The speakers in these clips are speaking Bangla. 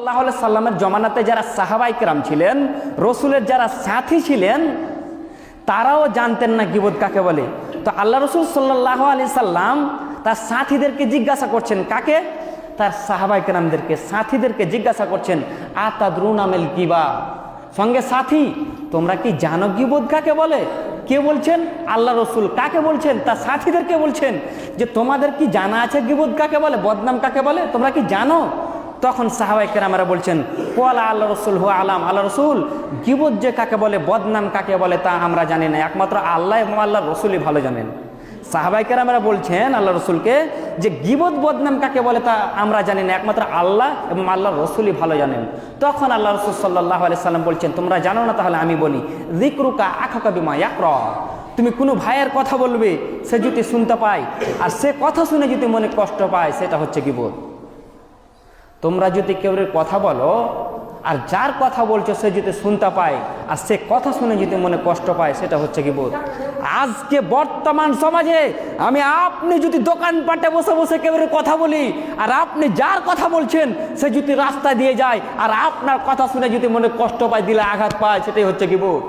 আল্লাহ সাল্লামের জমানাতে যারা সাহাবাইকরাম ছিলেন, রসুলের যারা সাথী ছিলেন, তারাও জানতেন না গিবত কাকে বলে। তো আল্লাহ রসুল সাল্লাহ আলি সাল্লাম তার সাথীদেরকে জিজ্ঞাসা করছেন, কাকে? তার সাহাবাইকরামদেরকে সাথীদেরকে জিজ্ঞাসা করছেন, আতাদরুন আমেল কিবা সঙ্গে সাথী, তোমরা কি জানো গিবত কাকে বলে? কে বলছেন? আল্লাহ রসুল। কাকে বলছেন? তার সাথীদেরকে বলছেন যে, তোমাদের কি জানা আছে গিবত কাকে বলে? বদনাম কাকে বলে? তোমরা কি জানো? তখন সাহাবাই কেরামারা বলছেন কোয়ালা আল্লাহ রসুল হু আলাম আল্লাহ রসুল। গিবত যে কাকে বলে, বদনাম কাকে বলে তা আমরা জানি না, একমাত্র আল্লাহ এবং আল্লাহ রসুলই ভালো জানেন। সাহাবাই কেরামারা বলছেন আল্লাহ রসুলকে যে গিবত, বদনাম কাকে বলে তা আমরা জানি না, একমাত্র আল্লাহ এবং আল্লাহ রসুলই ভালো জানেন। তখন আল্লাহ রসুল সাল্লাহ আলি সাল্লাম বলছেন, তোমরা জানো না তাহলে আমি বলি রিকরুকা আখা বিমা ইয়াকর। তুমি কোনো ভাইয়ের কথা বলবে, সে যদি শুনতে পায়, আর সে কথা শুনে যদি মনে কষ্ট পায়, সেটা হচ্ছে গিবত। তোমরা যদি কেউ কথা বলো, আর যার কথা বলছো সে যদি শুনতে পায়, আর সে কথা শুনে যদি মনে কষ্ট পায়, সেটা হচ্ছে কি বোধ আজকে বর্তমান সমাজে আমি আপনি যদি দোকানপাটে বসে বসে কেউ কথা বলি, আর আপনি যার কথা বলছেন, সে যদি রাস্তা দিয়ে যায়, আর আপনার কথা শুনে যদি মনে কষ্ট পায়, দিলে আঘাত পায়, সেটাই হচ্ছে কি বোধ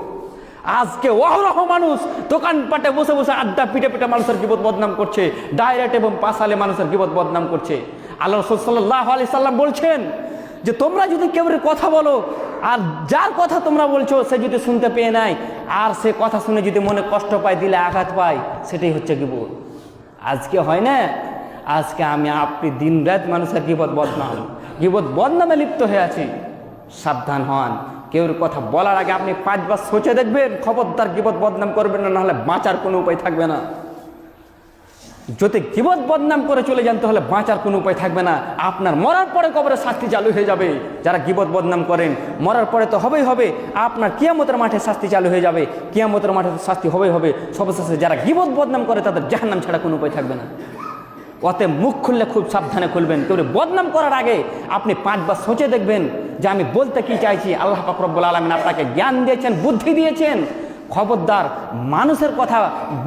আজকে অহরহ মানুষ দোকানপাটে বসে বসে আড্ডা পিঠে পিঠে মানুষের গিবত বদনাম করছে, ডাইরেক্ট এবং পাশালে মানুষের গিবত বদনাম করছে। আল্লাহ রসুল সাল্লাহ আলি সাল্লাম বলছেন যে তোমরা যদি কেউ কথা বলো, আর যার কথা তোমরা বলছো সে যদি শুনতে পেয়ে নেয় আর সে কথা শুনে যদি মনে কষ্ট পায়, দিলে আঘাত পায়, সেটাই হচ্ছে গিবত। আজকে হয় না? আজকে আমি আপনি দিন রাত মানুষের গিবত বদনাম। গিবত বদনামে লিপ্ত হয়ে আছি। সাবধান হন। কেউর কথা বলার আগে আপনি পাঁচবার সোচে দেখবেন, খবরদার গিবত বদনাম করবেন না, নাহলে বাঁচার কোনো উপায় থাকবে না। যদি গিবত বদনাম করে চলে যান, তাহলে বাঁচার কোনো উপায় থাকবে না। আপনার মরার পরে কবরে শাস্তি চালু হয়ে যাবে। যারা গিবত বদনাম করেন, মরার পরে তো হবেই হবে। আপনার কিয়ামতের মাঠে শাস্তি চালু হয়ে যাবে। কিয়ামতের মাঠে তো শাস্তি হবেই হবে। সবশেষে যারা গিবত বদনাম করে, তাদের জাহান্নাম ছাড়া কোনো উপায় থাকবে না। অতে মুখ খুললে খুব সাবধানে খুলবেন। কেউ বদনাম করার আগে আপনি পাঁচবার সোচে দেখবেন যে আমি বলতে কি চাইছি। আল্লাহ পাকরব্বুল আলমিন আপনাকে জ্ঞান দিয়েছেন, বুদ্ধি দিয়েছেন। খবরদার মানুষের কথা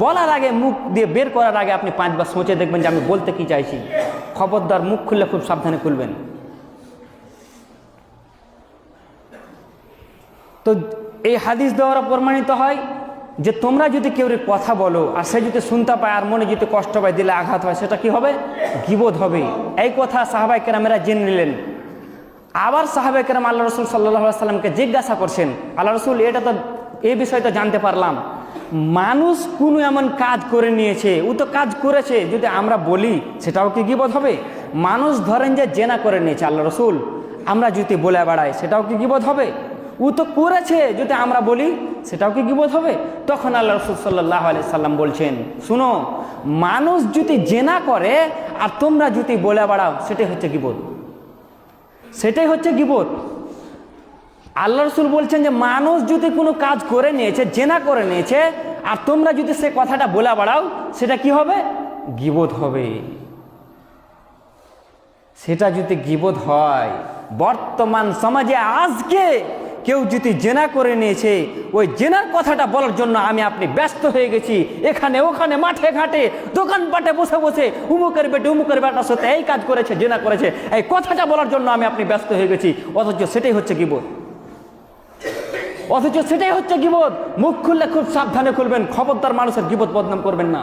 বলার আগে মুখ দিয়ে বের করার আগে আপনি পাঁচবার সোচে দেখবেন যে আমি বলতে কি চাইছি। খবরদার মুখ খুললে খুব সাবধানে খুলবেন। তো এই হাদিস দ্বারা প্রমাণিত হয় যে তোমরা যদি কেউ কথা বলো আর সে যদি শুনতে পায় আর মনে যদি কষ্ট পায়, দিলে আঘাত হয়, সেটা কি হবে? গিবোধ হবে। এই কথা সাহাবাই কেরামেরা জেনে নিলেন। আবার সাহাবাই কেরাম আল্লাহ রসুল সাল্লাহ সাল্লামকে জিজ্ঞাসা করছেন। আল্লাহ রসুল, এটা তো এই বিষয়টা জানতে পারলাম। মানুষ কোনো এমন কাজ করে নিয়েছে, ও তো কাজ করেছে, যদি আমরা বলি, সেটাও কি গিবোধ হবে? মানুষ ধরেন যে জেনা করে নিয়েছে, আল্লাহ রসুল, আমরা যদি বলে বেড়াই, সেটাও কি গিবোধ হবে? ও তো করেছে, যদি আমরা বলি, সেটাও কি গিবোধ হবে? তখন আল্লাহ রসুল সাল্লাহ আলি সাল্লাম বলছেন, শুনো, মানুষ যদি জেনা করে, আর তোমরা যদি বলে বেড়াও, সেটাই হচ্ছে গিবোধ সেটাই হচ্ছে গিবোধ আল্লাহ রসুল বলছেন যে, মানুষ যদি কোনো কাজ করে নিয়েছে, জেনা করে নিয়েছে, আর তোমরা যদি সে কথাটা বলে বাড়াও, সেটা কি হবে? গিবোধ হবে। সেটা যদি গিবোধ হয়, বর্তমান সমাজে আজকে কেউ যদি জেনা করে নিয়েছে, ওই জেনার কথাটা বলার জন্য আমি আপনি ব্যস্ত হয়ে গেছি। এখানে, ওখানে, মাঠে ঘাটে, দোকানপাটে বসে বসে, উমুকের বেটে, উমুকের বেটার সাথে এই কাজ করেছে, জেনা করেছে, এই কথাটা বলার জন্য আমি আপনি ব্যস্ত হয়ে গেছি। অথচ সেটাই হচ্ছে গিবোধ অথচ সেটাই হচ্ছে গিবত। মুখ খুললে খুব সাবধানে খুলবেন, খবরদার মানুষের গিবত বদনাম করবেন না।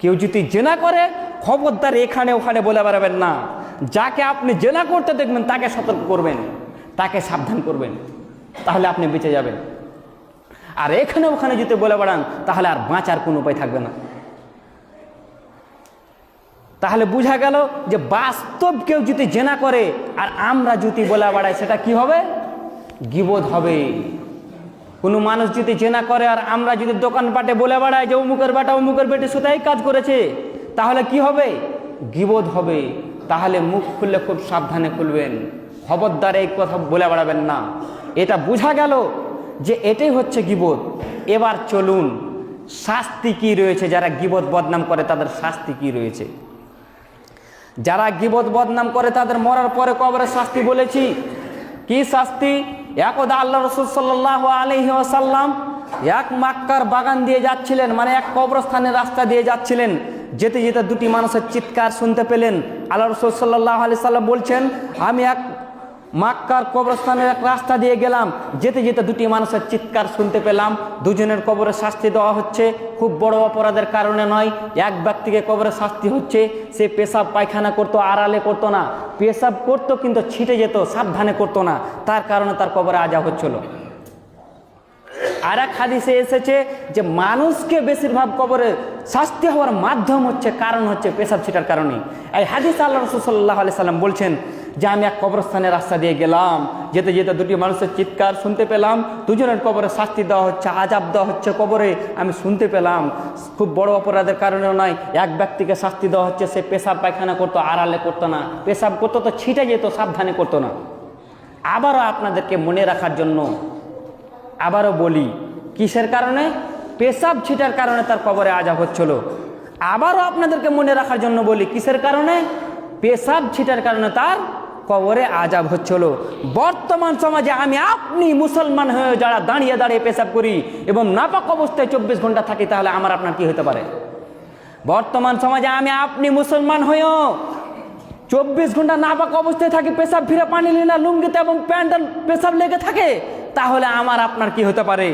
কেউ যদি জেনা করে, খবরদার এখানে ওখানে বলে বেড়াবেন না। যাকে আপনি জেনা করতে দেখবেন, তাকে সতর্ক করবেন, তাকে সাবধান করবেন, তাহলে আপনি বেঁচে যাবেন। আর এখানে ওখানে যদি বলে বেড়ান, তাহলে আর বাঁচার কোনো উপায় থাকবে না। তাহলে বোঝা গেল যে বাস্তব কেউ যদি জেনা করে, আর আমরা যদি বলে বেড়াই, সেটা কি হবে? গিবোধ হবে। কোনো মানুষ যদি চেনা করে আর আমরা যদি দোকানপাটে বলে বেড়াই যে অমুকের বেটা, অমুকের বেটে সুতাই কাজ করেছে, তাহলে কি হবে? গিবোধ হবে। তাহলে মুখ খুললে খুব সাবধানে খুলবেন। খবরদার এই কথা বলে বেড়াবেন না। এটা বোঝা গেল যে এটাই হচ্ছে গিবোধ। এবার চলুন, শাস্তি কি রয়েছে? যারা গিবোধ বদনাম করে, তাদের শাস্তি কি রয়েছে? যারা গিবোধ বদনাম করে, তাদের মরার পরে কবরে শাস্তি বলেছি। কি শাস্তি? একদা আল্লাহ রসুল সাল্লাহ আলহি আসাল্লাম এক মাক্কার বাগান দিয়ে যাচ্ছিলেন মানে এক কবরস্থানের রাস্তা দিয়ে যাচ্ছিলেন। যেতে যেতে দুটি মানুষের চিৎকার শুনতে পেলেন। আল্লাহ রসুল সাল্লাহ আলি সাল্লাম বলছেন, আমি এক মাক্কার কবরস্থানের এক রাস্তা দিয়ে গেলাম। যেতে যেতে দুটি মানুষের চিৎকার শুনতে পেলাম। দুজনের কবরে শাস্তি দেওয়া হচ্ছে। খুব বড় অপরাধের কারণে নয়, এক ব্যক্তিকে কবরে শাস্তি হচ্ছে। সে পেশাব পায়খানা করতো, আড়ালে করতো না। পেশাব করতো কিন্তু ছিটে যেত, সাবধানে করতো না। তার কারণে তার কবরে আজা হচ্ছিল। আর এক হাদিসে এসেছে যে, মানুষকে বেশিরভাগ কবরে শাস্তি হওয়ার মাধ্যম হচ্ছে, কারণ হচ্ছে পেশাব ছিটার কারণে এই হাদিস আল্লাহ রসুল্লাহ আলি সাল্লাম বলছেন যে আমি এক কবরস্থানের রাস্তা দিয়ে গেলাম, যেতে যেতে দুটি মানুষের চিৎকার শুনতে পেলাম, দুজনের কবরে শাস্তি দেওয়া হচ্ছে, আজাব দেওয়া হচ্ছে কবরে, আমি শুনতে পেলাম। খুব বড় অপরাধের কারণেও নয়, এক ব্যক্তিকে শাস্তি দেওয়া হচ্ছে, সে পেশাব পায়খানা করতো, আড়ালে করতো না। পেশাব করতো তো ছিটে যেত, সাবধানে করতো না। আবারও আপনাদেরকে মনে রাখার জন্য আবারও বলি, কিসের কারণে? পেশাব ছিটার কারণে তার কবরে আজাব হচ্ছিল। আবারও আপনাদেরকে মনে রাখার জন্য বলি, কিসের কারণে? পেশাব ছিটার কারণে তার কবরে আজাব হচ্ছিল। বর্তমান সমাজে আমি আপনি মুসলমান হয়ে যারা দাঁড়িয়ে দাঁড়িয়ে পেশাব করি এবং নাপাক অবস্থায় চব্বিশ ঘণ্টা থাকি, তাহলে আমার আপনার কি হতে পারে? বর্তমান সমাজে আমি আপনি মুসলমান হয়েও চব্বিশ ঘণ্টা নাপাক অবস্থায় থাকি, পেশাব ফিরে পানি না, লুঙ্গিতে এবং প্যান্টাল পেশাব লেগে থাকে, তাহলে আমার আপনার কি হতে পারে?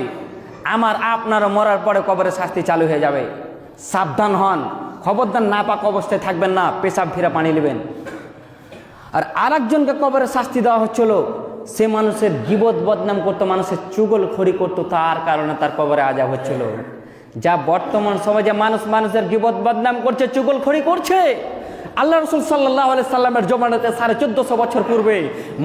আমার আপনারও মরার পরে কবরে শাস্তি চালু হয়ে যাবে। সাবধান হন, খবরদার নাপাক অবস্থায় থাকবেন না, পেশাব ফিরে পানি নেবেন আর আরেকজনকে কবরে শাস্তি দেওয়া হচ্ছিল। সে মানুষের গিবত, বদনাম করতো, মানুষের চুগল খড়ি করতো, তার কারণে তার কবরে আজাব হচ্ছিল। যা বর্তমান সমাজে মানুষ মানুষের গিবত, বদনাম করছে, চুগল খড়ি করছে। আল্লাহ রসুল সাল্লাহ সাল্লামের জমানাতে সাড়ে চোদ্দশো বছর পূর্বে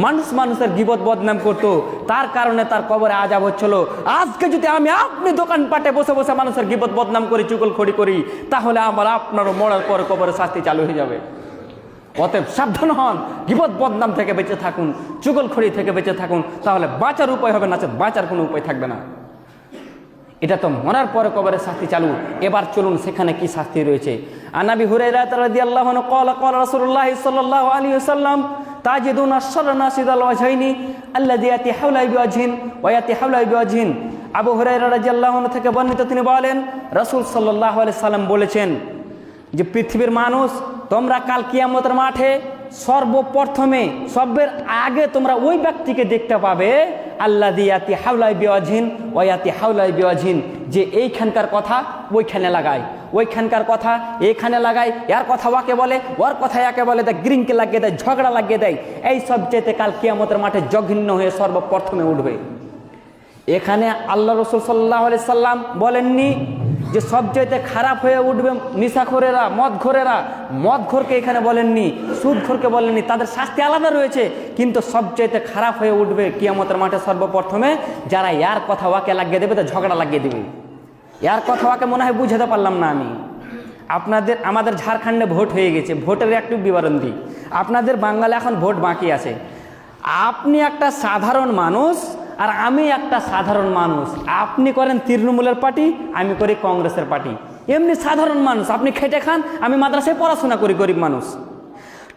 মানুষ মানুষের গিবত, বদনাম করতো, তার কারণে তার কবরে আজাব হচ্ছিল। আজকে যদি আমি আপনি দোকানপাটে বসে বসে মানুষের গিবত, বদনাম করি, চুগল খড়ি করি, তাহলে আমার আপনারও মরার পর কবরে শাস্তি চালু হয়ে যাবে। অতএব সাবধান হন বিপদ বদনাম থেকে বেঁচে থাকুন চুগলখড়ি থেকে বেঁচে থাকুন, তাহলে বাঁচার উপায় হবে না বাঁচার কোনো উপায় থাকবে না। এটা তো মরার পরে কবরে শাস্তি চালু, এবার চলুন সেখানে কি শাস্তি রয়েছে। আনাবি হুরাইরা রাদিয়াল্লাহু তাজিদুন আবু হুরাইরা রাদিয়াল্লাহু থেকে বর্ণিত তিনি বলেন, রাসূল আলাইহি সাল্লাম বলেছেন যে পৃথিবীর মানুষ, তোমরা কাল কিয়ামতের মাঠে সর্বপ্রথমে, সবের আগে তোমরা ওই ব্যক্তিকে দেখতে পাবে আল্লাহ দিয়াতি হাওলাই বিওয়াজিন ওয়াতি হাওলাই বিওয়াজিন যে এইখানকার কথা ওইখানে লাগায়। ওইখানকার কথা এইখানে লাগায়, এর কথা ওয়াকে বলে, ওর কথা একে বলে দেয় গ্রিনকে লাগিয়ে দেয়, ঝগড়া লাগিয়ে দেয়। এই সব চেতে কাল কিয়ামতের মাঠে জঘন্য হয়ে সর্বপ্রথমে উঠবে। এখানে আল্লাহ রসুল সাল্লাহ সাল্লাম বলেননি যে সবচাইতে খারাপ হয়ে উঠবে নিশাখোরেরা মদঘোরেরা মদঘোরকে এখানে বলেননি সুদঘোরকে বলেননি, তাদের শাস্তি আলাদা রয়েছে, কিন্তু সবচাইতে খারাপ হয়ে উঠবে কিয়ামতের মাঠে সর্বপ্রথমে, যারা ইয়ার কথা ওয়াকে লাগিয়ে দেবে, তা ঝগড়া লাগিয়ে দেবে। ইয়ার কথা ওয়াকে মনে হয় বুঝাতে পারলাম না আমি। আপনাদের, আমাদের ঝাড়খণ্ডে ভোট হয়ে গেছে, ভোটের একটু বিবরণ দিই। আপনাদের বাঙালি এখন ভোট বাকি আছে। আপনি একটা সাধারণ মানুষ আর আমি একটা সাধারণ মানুষ। আপনি করেন তৃণমূলের পার্টি, আমি করি কংগ্রেসের পার্টি। এমনি সাধারণ মানুষ, আপনি খেটে খান, আমি মাদ্রাসায় পড়াশোনা করি গরিব মানুষ।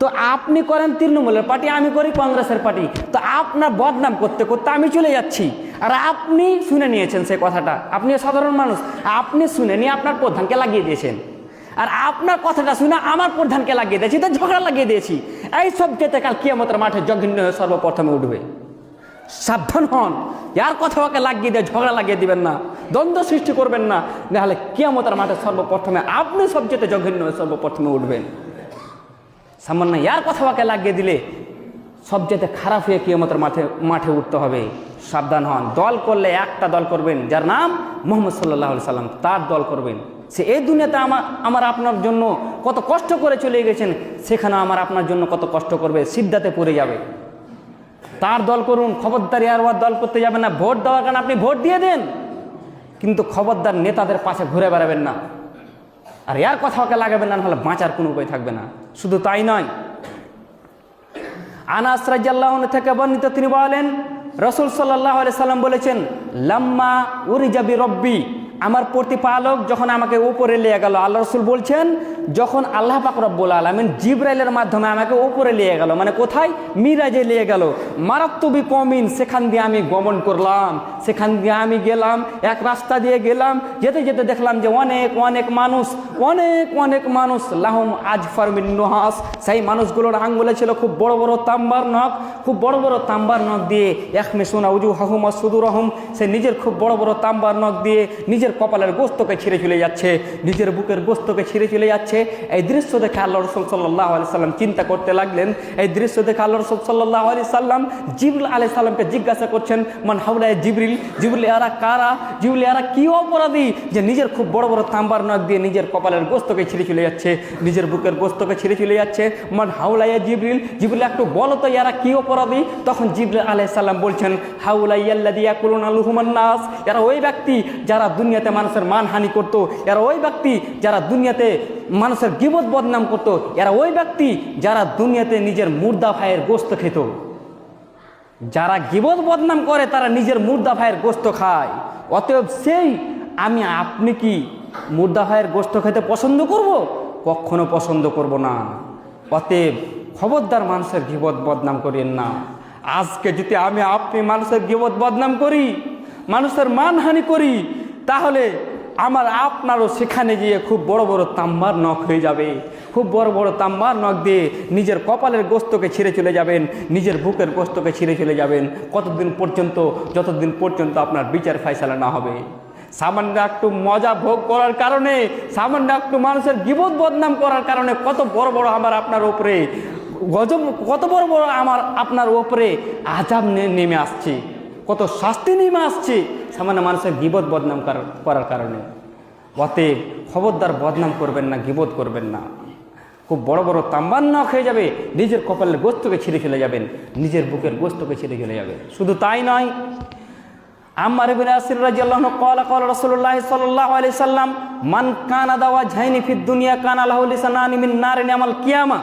তো আপনি করেন তৃণমূলের পার্টি, আমি করি কংগ্রেসের পার্টি। তো আপনার বদনাম করতে করতে আমি চলে যাচ্ছি। আর আপনি শুনে নিয়েছেন সেই কথাটা। আপনি সাধারণ মানুষ, আপনি শুনে নিয়ে আপনার প্রধানকে লাগিয়ে দিয়েছেন। আর আপনার কথাটা শুনে আমার প্রধানকে লাগিয়ে দিয়েছি, তো ঝগড়া লাগিয়ে দিয়েছি। এই সব যেতে কাল কিয়ামতের মাঠে জঘন্য হয়ে সর্বপ্রথমে উঠবে। সাবধান হন। যার কথা ওকে লাগিয়ে দিয়ে, ঝগড়া লাগিয়ে দিবেন না। দ্বন্দ্ব সৃষ্টি করবেন না। নাহলে কিয়ামতের মাঠে সর্বপ্রথমে আপনি সবচেয়ে জঘন্য সর্বপ্রথমে উঠবেন। সামান্য ইয়ার কথা ওকে লাগিয়ে দিলে সবচেয়ে খারাপ হয়ে কিয়ামতের মাঠে মাঠে উঠতে হবে। সাবধান হন। দল করলে একটা দল করবেন, যার নাম মোহাম্মদ সাল্লাহ সাল্লাম, তার দল করবেন। সে এই দুনিয়াতে আমার আমার আপনার জন্য কত কষ্ট করে চলে গেছেন, সেখানে আমার আপনার জন্য কত কষ্ট করবে, সিদ্ধাতে পড়ে যাবে। তার দল করুন, খবরদার আর ওয়ার দল করতে যাবেন না, ভোট দেওয়ার কারণে আপনি ভোট দিয়ে দেন। কিন্তু খবরদার নেতাদের পাশে ঘুরে বেড়াবেন না। আর এর কথা ওকে লাগাবেন না, নাহলে বাঁচার কোনো উপায় থাকবে না। শুধু তাই নয়, আনাস রাজ্লাহ থেকে বর্ণিত তিনি বলেন, রসুল সাল্লাহ সাল্লাম বলেছেন, লাম্মা উরিজাবি রব্বি আমার প্রতিপালক যখন আমাকে উপরে নিয়ে গেল, আল্লাহ রসুল বলছেন, যখন আল্লাহ পাক রব্বুল আলমিন জিব্রাইলের মাধ্যমে আমাকে উপরে নিয়ে গেল মানে কোথায়? মিরাজে নিয়ে গেল। মারাত্মবি কমিন সেখান দিয়ে আমি গমন করলাম। সেখান দিয়ে আমি গেলাম, এক রাস্তা দিয়ে গেলাম। যেতে যেতে দেখলাম যে অনেক অনেক মানুষ, অনেক অনেক মানুষ। লাহম আজ ফার্মিন নোহাস, সেই মানুষগুলোর আঙ্গুলে ছিল খুব বড় বড় তাম্বার নখ। খুব বড় বড় তাম্বার নখ দিয়ে একমে সোনা উজু হাহুম সুদুর রহম সে নিজের খুব বড় বড় তাম্বার নখ দিয়ে নিজের কপালের গোস্তকে ছিঁড়ে চলে যাচ্ছে, নিজের বুকের গোস্তকে ছিঁড়ে চলে যাচ্ছে। এই দৃশ্য দেখে আল্লাহ রসুল সাল্লাহ আলি সাল্লাম চিন্তা করতে লাগলেন। এই দৃশ্য দেখে আল্লাহ রসুল সাল্লাহ আলি সাল্লাম জিবরুল আলি সাল্লামকে জিজ্ঞাসা করছেন, মান হাউলায় জিবরিল? জিবরুল এরা কারা? জিবরুল এরা কি অপরাধী? যে নিজের খুব বড় বড় তাম্বার নখ দিয়ে নিজের কপালের গোস্তকে ছিঁড়ে চলে যাচ্ছে, নিজের বুকের গোস্তকে ছিঁড়ে চলে যাচ্ছে। মান হাউলাইয়া জিবরিল? জিবরিল একটু বলো তো, এরা কি অপরাধী? তখন জিবরিল আলাইসাল্লাম বলছেন হাউলাইয়াল্লা দিয়া কুলুন আলুহুমান নাস এরা ওই ব্যক্তি যারা দুনিয়াতে মানুষের মানহানি করত, এরা ওই ব্যক্তি যারা দুনিয়াতে মানুষের গিবত বদনাম করত, এরা ওই ব্যক্তি যারা দুনিয়াতে নিজের মুর্দা ভাইয়ের গোস্ত খেত। যারা গিবত বদনাম করে, তারা নিজের মুর্দা ভাইয়ের গোস্ত খায়। অতএব সেই আমি আপনি কি মুর্দা ভাইয়ের গোস্ত খেতে পছন্দ করব? কখনো পছন্দ করব না। অতএব খবরদার মানুষের গিবত বদনাম করেন না। আজকে যদি আমি আপনি মানুষের গিবত বদনাম করি, মানুষের মানহানি করি তাহলে আমার আপনারও সেখানে গিয়ে খুব বড় বড় তাম্বার নখ হয়ে যাবে। খুব বড় বড় তাম্বার নখ দিয়ে নিজের কপালের গোস্তকে ছিঁড়ে চলে যাবেন, নিজের বুকের গোস্তকে ছিঁড়ে চলে যাবেন। কতদিন পর্যন্ত, যতদিন পর্যন্ত আপনার বিচার ফাইসালা না হবে। সামান্য একটু মজা ভোগ করার কারণে, সামান্য একটু মানুষের বিপদ বদনাম করার কারণে কত বড় বড় আমার আপনার ওপরে গজব, কত বড় বড় আমার আপনার ওপরে আজাব নেমে আসছে। কত শাস্তি নেমে আসছে? সামান্য মানুষের গিবত বদনাম করার কারণে। অতএব খবরদার বদনাম করবেন না, গিবত করবেন না। খুব বড় বড় তাম্বার না খেয়ে যাবে, নিজের কপালের গোস্তকে ছিঁড়ে ফেলে যাবেন, নিজের বুকের গোস্তকে ছিঁড়ে ফেলে যাবে শুধু তাই নয় আমার রসুল্লাহ সাল্লাম, মান কানা দাওয়া ঝাইনি ফির দুনিয়া কানা লাহু লিসানানি মিন আমাল কিয়ামা।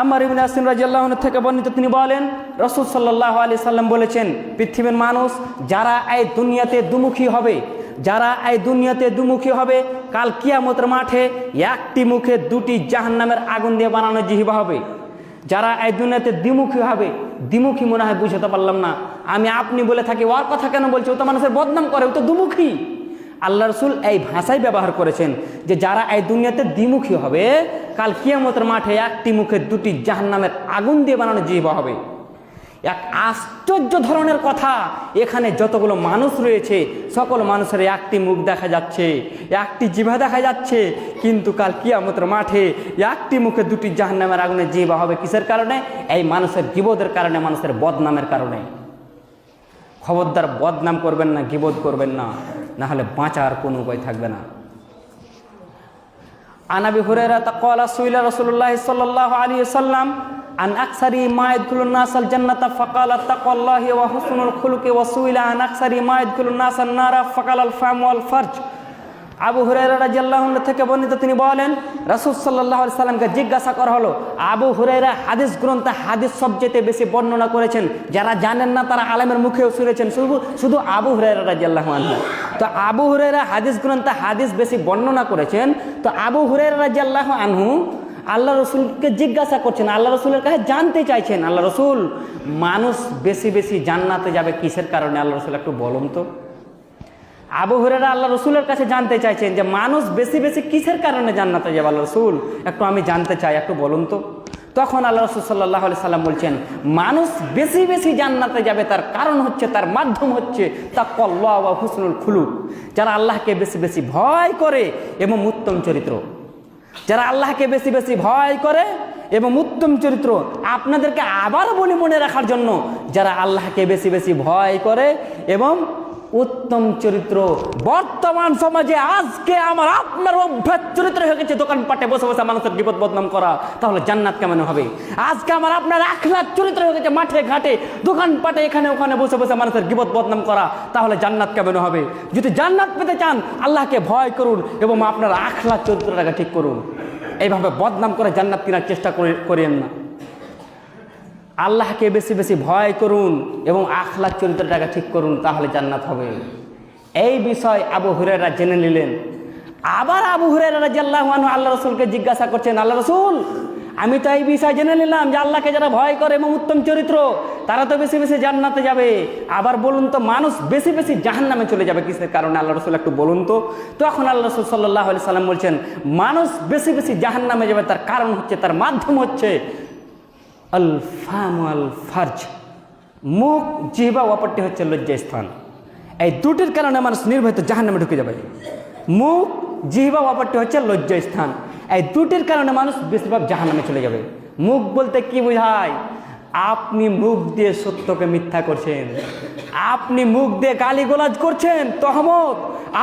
আমার ইবিন আসিম রাজিয়াল্লাহ থেকে বর্ণিত তিনি বলেন, রসুল সাল্লাহ আলি সাল্লাম বলেছেন, পৃথিবীর মানুষ যারা এই দুনিয়াতে দুমুখী হবে, যারা এই দুনিয়াতে দুমুখী হবে, কাল কিয়ামতের মাঠে একটি মুখে দুটি জাহান্নামের আগুন দিয়ে বানানো জিহিবা হবে। যারা এই দুনিয়াতে দ্বিমুখী হবে, দ্বিমুখী মনে হয় বুঝাতে পারলাম না। আমি আপনি বলে থাকি, ওর কথা কেন বলছি? ও তো মানুষের বদনাম করে, ও তো দুমুখী। আল্লাহ রসুল এই ভাষাই ব্যবহার করেছেন যে যারা এই দুনিয়াতে দ্বিমুখী হবে, কাল কিয়ামতের মাঠে একটি মুখে দুটি জাহান্নামের আগুন দিয়ে বানানো জীবা হবে। এক আশ্চর্য ধরনের কথা, এখানে যতগুলো মানুষ রয়েছে, সকল মানুষের একটি মুখ দেখা যাচ্ছে, একটি জিভা দেখা যাচ্ছে, কিন্তু কাল কিয়ামতের মাঠে একটি মুখে দুটি জাহান্নামের আগুনে জিভা হবে কিসের কারণে? এই মানুষের গিবোধের কারণে, মানুষের বদনামের কারণে। খবরদার বদনাম করবেন না গিবোধ করবেন না। না হলে বাঁচার কোনো উপায় থাকবে না। আনাবি হুরেরা তাকওয়ালা সুইলা রাসূলুল্লাহ সাল্লাল্লাহু আলাইহি সাল্লাম, আন আকসারি মা ইয়াদখুলুন নাসাল জান্নাত ফাকালা তাকওয়াল্লাহি ওয়া হুসনুল খুলুকি ওয়া সুইলা আন আকসারি মা ইয়াদখুলুন নাসান নারা ফাকালাল ফাম ওয়াল ফারজ। আবু হুরাইরা আনহু থেকে বর্ণিত তিনি বলেন, রাসূল আলাইহি সাল্লামকে জিজ্ঞাসা করা হলো, আবু হুরাইরা হাদিস গ্রন্থে হাদিস সবচেয়ে বেশি বর্ণনা করেছেন, যারা জানেন না তারা আলেমের মুখেও শুনেছেন, শুধু শুধু আবু হুরাইরা রাদিয়াল্লাহু আনহু। তো আবু হুরাইরা হাদিস গ্রন্থে হাদিস বেশি বর্ণনা করেছেন, তো আবু হুরাইরা রাদিয়াল্লাহু আনহু আল্লাহ রসুলকে জিজ্ঞাসা করছেন আল্লাহ রসুলের কাছে জানতে চাইছেন আল্লাহ রসুল, মানুষ বেশি বেশি জান্নাতে যাবে কিসের কারণে? আল্লাহ রসুল একটু বলুন তো। আবু হুরেরা আল্লাহ রসুলের কাছে জানতে চাইছেন যে মানুষ বেশি বেশি কিসের কারণে জান্নাতে যাবে? আল্লাহ রসুল, একটু আমি জানতে চাই, একটু বলুন তো। তখন আল্লাহ রসুল সাল্লাহ সাল্লাম বলছেন, মানুষ বেশি বেশি জান্নাতে যাবে, তার কারণ হচ্ছে, তার মাধ্যম হচ্ছে তা কল্লা বা হুসনুল খুলুক। যারা আল্লাহকে বেশি বেশি ভয় করে এবং উত্তম চরিত্র। যারা আল্লাহকে বেশি বেশি ভয় করে এবং উত্তম চরিত্র, আপনাদেরকে আবার বলি মনে রাখার জন্য, যারা আল্লাহকে বেশি বেশি ভয় করে এবং উত্তম চরিত্র। বর্তমান সমাজে আজকে আমার আপনার অভ্যাস চরিত্র হয়ে গেছে, দোকানপাটে বসে বসে মানুষের বিপদ বদনাম করা। তাহলে জান্নাত কেমন হবে? আজকে আমার আপনার আখলাখ চরিত্র হয়ে গেছে, মাঠে ঘাটে, দোকানপাটে, এখানে ওখানে বসে বসে মানুষের বিপদ বদনাম করা। তাহলে জান্নাত কেমন হবে? যদি জান্নাত পেতে চান, আল্লাহকে ভয় করুন এবং আপনার আখলাখ চরিত্রটাকে ঠিক করুন। এইভাবে বদনাম করে জান্নাত কেনার চেষ্টা করে করেন না। আল্লাহকে বেশি বেশি ভয় করুন এবং আখলাখ চরিত্রটাকে ঠিক করুন, তাহলে জান্নাত হবে। এই বিষয় আবু হুরেরা জেনে নিলেন। আবার আবু হুরেরা রাজিয়াল্লাহু আনহু আল্লাহ রসুলকে জিজ্ঞাসা করছেন, আল্লাহ রসুল, আমি তো এই বিষয় জেনে নিলাম যে আল্লাহকে যারা ভয় করে এবং উত্তম চরিত্র, তারা তো বেশি বেশি জান্নাতে যাবে। আবার বলুন তো, মানুষ বেশি বেশি জাহান্নামে চলে যাবে, কিসের কারণে? আল্লাহ রসুল একটু বলুন তো। তখন আল্লাহ রসুল সাল্লাহ সাল্লাম বলছেন, মানুষ বেশি বেশি জাহান্নামে যাবে, তার কারণ হচ্ছে, তার মাধ্যম হচ্ছে আল ফাম আল ফার্জ মুখ জিহবা অপরটি হচ্ছে লজ্জা স্থান এই দুটির কারণে মানুষ নির্ভীত জাহান্নামে ঢুকে যাবে। মুখ জিহবা অপরটি হচ্ছে লজ্জা স্থান এই দুটির কারণে মানুষ বেশিরভাগ জাহান্নামে চলে যাবে। মুখ বলতে কি বোঝায়? আপনি মুখ দিয়ে সত্যকে মিথ্যা করছেন। আপনি মুখ দিয়ে গালিগোলাজ করছেন, তহমত।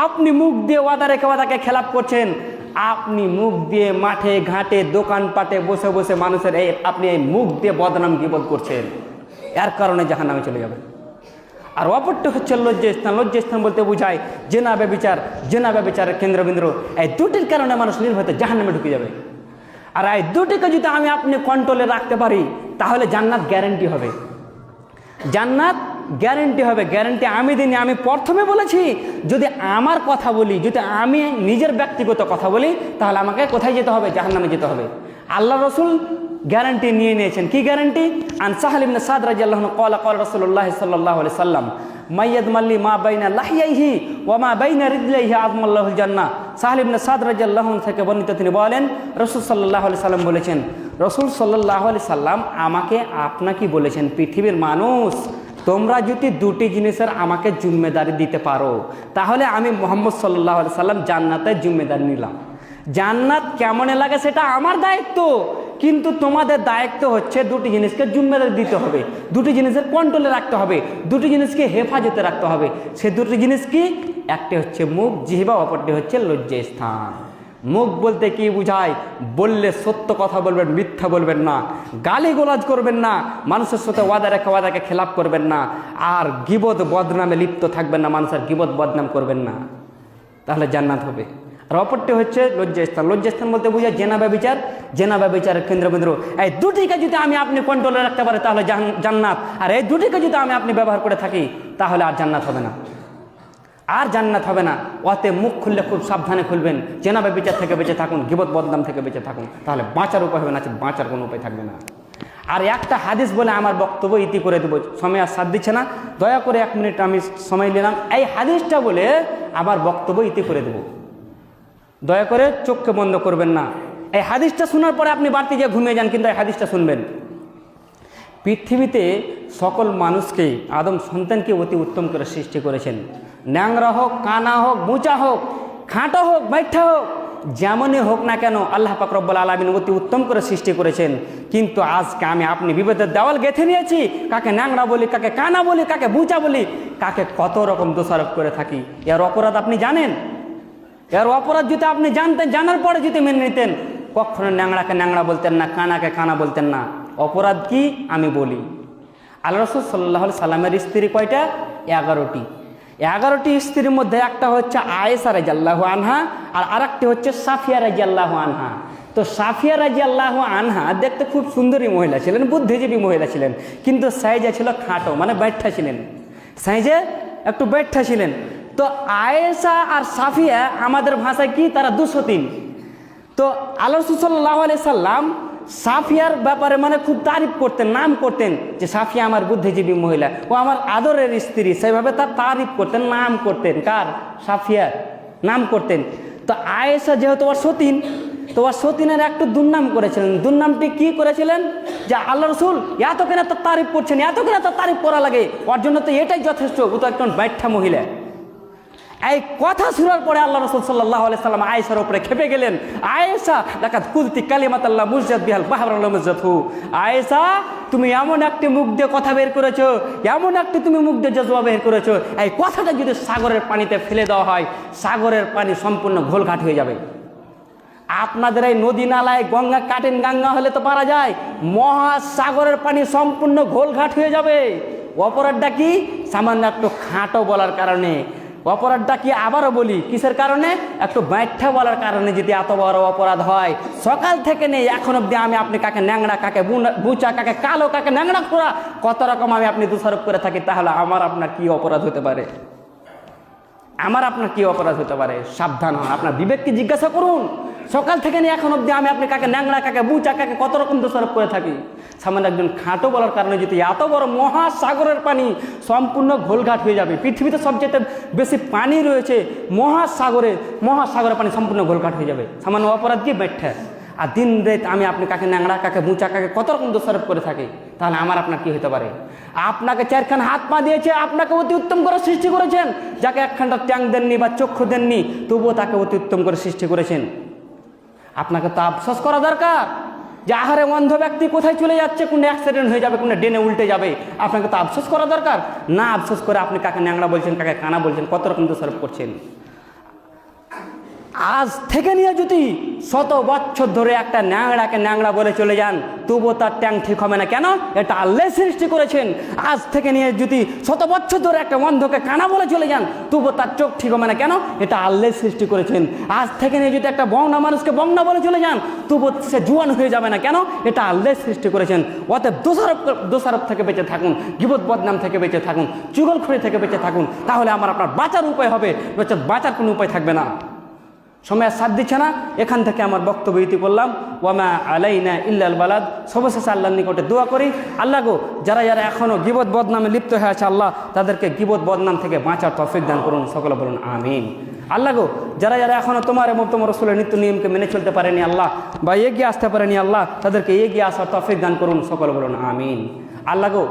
আপনি মুখ দিয়ে ওয়াদা রেখে ওয়াদাকে খেলাপ করছেন। আপনি মুখ দিয়ে মাঠে, ঘাটে, দোকানপাটে বসে বসে মানুষের এই আপনি এই মুখ দিয়ে বদনাম বিপদ করছেন? এর কারণে জাহান নামে চলে যাবেন। আর অপরটি হচ্ছে লজ্জাস্থান। লজ্জাস্থান বলতে বোঝায় জেনা ব্যবিচার, জেনা ব্যবিচারের কেন্দ্রবিন্দু। এই দুটির কারণে মানুষ নির্ভয়তে জাহান নামে ঢুকে যাবে। আর এই দুটিকে যদি আমি আপনি কন্ট্রোলে রাখতে পারি, তাহলে জান্নাত গ্যারেন্টি হবে। জান্নাত গ্যারেন্টি হবে, গ্যারেন্টি আমি দিইনি, আমি প্রথমে বলেছি, যদি আমার কথা বলি, যদি আমি নিজের ব্যক্তিগত কথা বলি, তাহলে আমাকে কোথায় যেতে হবে? জাহান্নামে যেতে হবে। আল্লাহ রসুল গ্যারান্টি নিয়ে নিয়েছেন। কি গ্যারান্টি? আন সাহালিম সাদ রাজি আল্লাহ কলা কল রসুল্লাহ সাল্লাহ সাল্লাম মাইয়াদ মাল্লি মা বাইনা লাহিয়াইহি ও মা বাইনা রিদলাইহি আজমাল্লাহুল জান্নাহ। সাহাল ইবনে সাদ আনহু থেকে বর্ণিত তিনি বলেন, রাসূল সাল্লাল্লাহু আলাইহি সাল্লাম বলেছেন, রাসূল সাল্লাল্লাহু আলাইহি সাল্লাম আমাকে আপনাকে বলেছেন পৃথিবীর মানুষ। তোমরা যদি দুটি জিনিসের আমাকে জিম্মেদারি দিতে পারো, তাহলে আমি মোহাম্মদ সাল্লাহ সাল্লাম জান্নাতের জুম্মেদারি নিলাম। জান্নাত কেমন লাগে সেটা আমার দায়িত্ব, কিন্তু তোমাদের দায়িত্ব হচ্ছে দুটি জিনিসকে জুম্মেদারি দিতে হবে, দুটি জিনিসের কন্ট্রোলে রাখতে হবে, দুটি জিনিসকে হেফাজতে রাখতে হবে। সে দুটি জিনিস কি? একটি হচ্ছে মুখ, জিহিবা, অপরটি হচ্ছে লজ্জা স্থান মুখ বলতে কি বুঝায়? বললে সত্য কথা বলবেন, মিথ্যা বলবেন না। গালি গোলাজ করবেন না। মানুষের সাথে ওয়াদা রেখে ওয়াদাকে খেলাপ করবেন না। আর গিবদ বদনামে লিপ্ত থাকবেন না। মানুষের গিবদ বদনাম করবেন না। তাহলে জান্নাত হবে। আর অপরটি হচ্ছে লজ্জাস্থান। লজ্জাস্থান বলতে বোঝায় জেনাবা বিচার জেনাবা বিচারের কেন্দ্রবিন্দু এই দুটিকে যদি আমি আপনি কন্ট্রোলে রাখতে পারি, তাহলে জান্নাত। আর এই দুটিকে যদি আমি আপনি ব্যবহার করে থাকি, তাহলে আর জান্নাত হবে না। আর জান্নাত হবে না। অতে মুখ খুললে খুব সাবধানে খুলবেন। জেনাবে বিচার থেকে বেঁচে থাকুন, গিবত বদনাম থেকে বেঁচে থাকুন। তাহলে বাঁচার উপায় হবে না আছে বাঁচার কোনো উপায় থাকবে না। আর একটা হাদিস বলে আমার বক্তব্য ইতি করে দেবো, সময় আর সাথ দিচ্ছে না। দয়া করে এক মিনিট আমি সময় নিলাম। এই হাদিসটা বলে আমার বক্তব্য ইতি করে দেবো। দয়া করে চোখকে বন্ধ করবেন না। এই হাদিসটা শোনার পরে আপনি বাড়তি গিয়ে ঘুমিয়ে যান, কিন্তু এই হাদিসটা শুনবেন। পৃথিবীতে সকল মানুষকে আদম সন্তানকে অতি উত্তম করে সৃষ্টি করেছেন। ন্যাংরা হোক, কানা হোক, মুচা হোক, খাঁটা হোক বাইঠা হোক, যেমনই হোক না কেন আল্লাহ পাকরব্বল আলমিন অতি উত্তম করে সৃষ্টি করেছেন। কিন্তু আজকে আমি আপনি বিভেদের দেওয়াল গেঁথে নিয়েছি, কাকে ন্যাংরা বলি, কাকে কানা বলি, কাকে বুচা বলি, কাকে কত রকম দোষারোপ করে থাকি। এর অপরাধ আপনি জানেন? এর অপরাধ যদি আপনি জানতেন, জানার পরে যদি মেনে নিতেন, কখনো ন্যাংড়াকে ন্যাংড়া বলতেন না, কানাকে কানা বলতেন না। অপরাধ কি? আমি বলি। আল্লাহ রসুল সাল্লাহ সাল্লামের স্ত্রী কয়টা? এগারোটি। এগারোটি স্ত্রীর মধ্যে একটা হচ্ছে আয়েসা রাজি আল্লাহ আনহা আর আরেকটি হচ্ছে সাফিয়া রাজি আল্লাহ আনহা। তো সাফিয়া রাজি আল্লাহ আনহা দেখতে খুব সুন্দরী মহিলা ছিলেন, বুদ্ধিজীবী মহিলা ছিলেন, কিন্তু সাইজা ছিল খাটো মানে ব্যাঠা ছিলেন। সাইজে একটু ব্যাঠা ছিলেন। তো আয়েশা আর সাফিয়া আমাদের ভাষায় কি? তারা দুশো তিন। তো আল্লাহ সাল্লাহ সাল্লাম সাফিয়ার ব্যাপারে মানে খুব তারিফ করতেন, নাম করতেন যে সাফিয়া আমার বুদ্ধিজীবী মহিলা। ও আমার আদরের স্ত্রী, সেভাবে তার তারিফ করতেন, নাম করতেন। কার? সাফিয়ার। নাম করতেন। তো আয়েশা যেহেতু ওর সতীন, তো ওর সতীনের একটু দুর্নাম করেছিলেন। দুর্নামটি কি করেছিলেন? যে আল্লাহ রসুল এত কেন তার তারিফ করছেন এত কেন তার তারিফ করা লাগে। ওর জন্য তো এটাই যথেষ্ট। ও তো একজন ব্যাঠা মহিলা। এই কথা শোনার পরে আল্লাহ রসুল সাল্লাহ সাল্লাম আয়েশার উপরে খেপে গেলেন। আয়েশা দেখাত কুলতি কালিমাত আল্লাহ মুজাদ বিহাল বাহার মুজাদহু আয়েশা, তুমি এমন একটি মুখ দিয়ে কথা বের করেছ, এমন একটি তুমি মুখ দিয়ে জজবা বের করেছ, এই কথাটা যদি সাগরের পানিতে ফেলে দেওয়া হয়, সাগরের পানি সম্পূর্ণ ঘোলঘাট হয়ে যাবে। আপনাদের এই নদী নালায় গঙ্গা কাটেন গঙ্গা হলে তো পারা যায়, মহাসাগরের পানি সম্পূর্ণ ঘোলঘাট হয়ে যাবে। অপরাধটা কি? সামান্য একটু খাঁটো বলার কারণে অপরাধটা কি আবারও বলি? কিসের কারণে? একটু ব্যাঠা বলার কারণে যদি এত বড় অপরাধ হয়। সকাল থেকে নেই, এখন অব্দি আমি আপনি কাকে ন্যাংড়া, কাকে বুচা, কাকে কালো, কাকে ন্যাংড়া খোড়া কত রকম আমি আপনি দোষারোপ করে থাকি, তাহলে আমার আপনার কি অপরাধ হতে পারে? আমার আপনার কি অপরাধ হতে পারে? সাবধান হন, আপনার বিবেককে জিজ্ঞাসা করুন। সকাল থেকে নিয়ে এখন অবধি আমি আপনি কাকে ন্যাংড়া, কাকে বুচা, কাকে কত রকম দোষারোপ করে থাকি? সামান্য একজন খাঁটো বলার কারণে যদি এত বড় মহাসাগরের পানি সম্পূর্ণ ঘোলঘাট হয়ে যাবে, পৃথিবীতে সবচেয়ে বেশি পানি রয়েছে মহাসাগরে, মহাসাগরের পানি সম্পূর্ণ ঘোলঘাট হয়ে যাবে। সামান্য অপরাধ কি? ব্যাখ্যা। আর দিন রাত আমি আপনি কাকে ন্যাংড়া, কাকে মুচা কাকে কত রকম দোষারোপ করে থাকি, তাহলে আমার আপনার কি হতে পারে? আপনাকে চারখান হাত পা দিয়েছে, আপনাকে অতি উত্তম করে সৃষ্টি করেছেন। যাকে একখানটা ট্যাং দেননি বা চক্ষু দেননি, তবুও তাকে অতি উত্তম করে সৃষ্টি করেছেন। আপনাকে তো আফসোস করা দরকার যে, আহারে অন্ধ ব্যক্তি কোথায় চলে যাচ্ছে, কোনো অ্যাক্সিডেন্ট হয়ে যাবে, কোনো ডেনে উল্টে যাবে, আপনাকে তো আফসোস করা দরকার? না আফসোস করে আপনি কাকে ন্যাংড়া বলছেন, কাকে কানা বলছেন, কত রকম দোষারোপ করছেন? আজ থেকে নিয়ে যদি শত বছর ধরে একটা ন্যাংড়াকে ন্যাংড়া বলে চলে যান, তবুও তার ট্যাং ঠিক হবে না। কেন? এটা আল্লাহ সৃষ্টি করেছেন। আজ থেকে নিয়ে যদি শত বছর ধরে একটা অন্ধকে কানা বলে চলে যান, তবুও তার চোখ ঠিক হবে না। কেন? এটা আল্লাহ সৃষ্টি করেছেন। আজ থেকে নিয়ে যদি একটা বংনা মানুষকে বংনা বলে চলে যান, তবুও সে জুয়ান হয়ে যাবে না। কেন? এটা আল্লাহ সৃষ্টি করেছেন। অতএব দোষারোপ দোষারোপ থেকে বেঁচে থাকুন, গিবত বদনাম থেকে বেঁচে থাকুন, চুগলখড়ি থেকে বেঁচে থাকুন। তাহলে আমার আপনার বাঁচার উপায় হবে। বাঁচার কোনো উপায় থাকবে না। সময় সাথ দিচ্ছে না। এখান থেকে আমার বক্তব্য ইতি করলাম। ওয়ামা আলাইনা ইল্লাল বালাদ। সবশেষে আল্লাহর নিকটে দোয়া করি। আল্লাহ গো, যারা যারা এখনও গিবত বদনামে লিপ্ত হয়ে আছে আল্লাহ, তাদেরকে গিবত বদনাম থেকে বাঁচার তফিক দান করুন। সকলে বলুন, আমিন। আল্লাহ গো, যারা যারা এখনও তোমার এবং তোমার রসুলের নিত্য নিয়মকে মেনে চলতে পারেনি আল্লাহ, বা এগিয়ে আসতে পারেনি আল্লাহ, তাদেরকে এগিয়ে আসার তফিক দান করুন। সকলে বলুন, আমিন। আল্লাহ গো,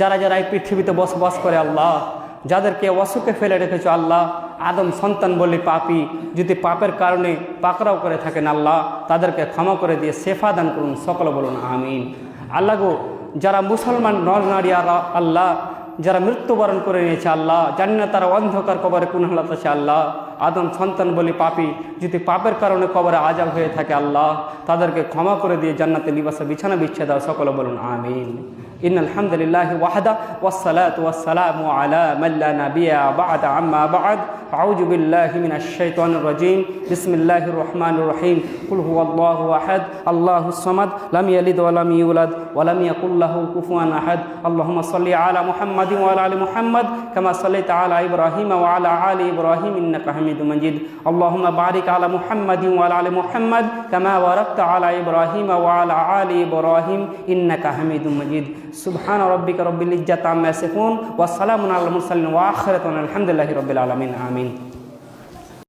যারা যারা এই পৃথিবীতে বসবাস করে আল্লাহ, যাদেরকে অসুখে ফেলে রেখেছো আল্লাহ আদম সন্তান বলে পাপি, যদি পাপের কারণে পাকড়াও করে থাকেন আল্লাহ, তাদেরকে ক্ষমা করে দিয়ে সেফা দান করুন, সকল বলুন, আমিন। আল্লাহ গো, যারা মুসলমান নর নারী আল্লাহ, যারা মৃত্যুবরণ করে নিয়েছে আল্লাহ জানি না তারা অন্ধকার কবরে কোন হালাত আছে আল্লাহ। আদম সন্তান বলি পাপি যদি পাপের কারণে কবরে আজাব হয়ে থাকে আল্লাহ তাদেরকে ক্ষমা করে দিয়ে জান্নাতে লিবাসে বিছানা বিচ্ছে দাও সকলে বলুন আমিন إن الحمد لله وحده والصلاة والسلام على من لا نبي بعد عما بعد أعوذ بالله من الشيطان الرجيم بسم الله الرحمن الرحيم قل هو الله أحد الله الصمد لم يلد ولم يولد ولم يكن له كفوا أحد اللهم صل على محمد وعلى آل محمد كما صليت على إبراهيم وعلى آل إبراهيم إنك حميد مجيد. اللهم بارك على محمد وعلى آل محمد كما باركت على إبراهيم وعلى آل إبراهيم إنك حميد مجيد. سبحان ربك رب العزة عما يصفون والسلام على المرسلين وآخرة الحمد لله رب العالمين. آمين.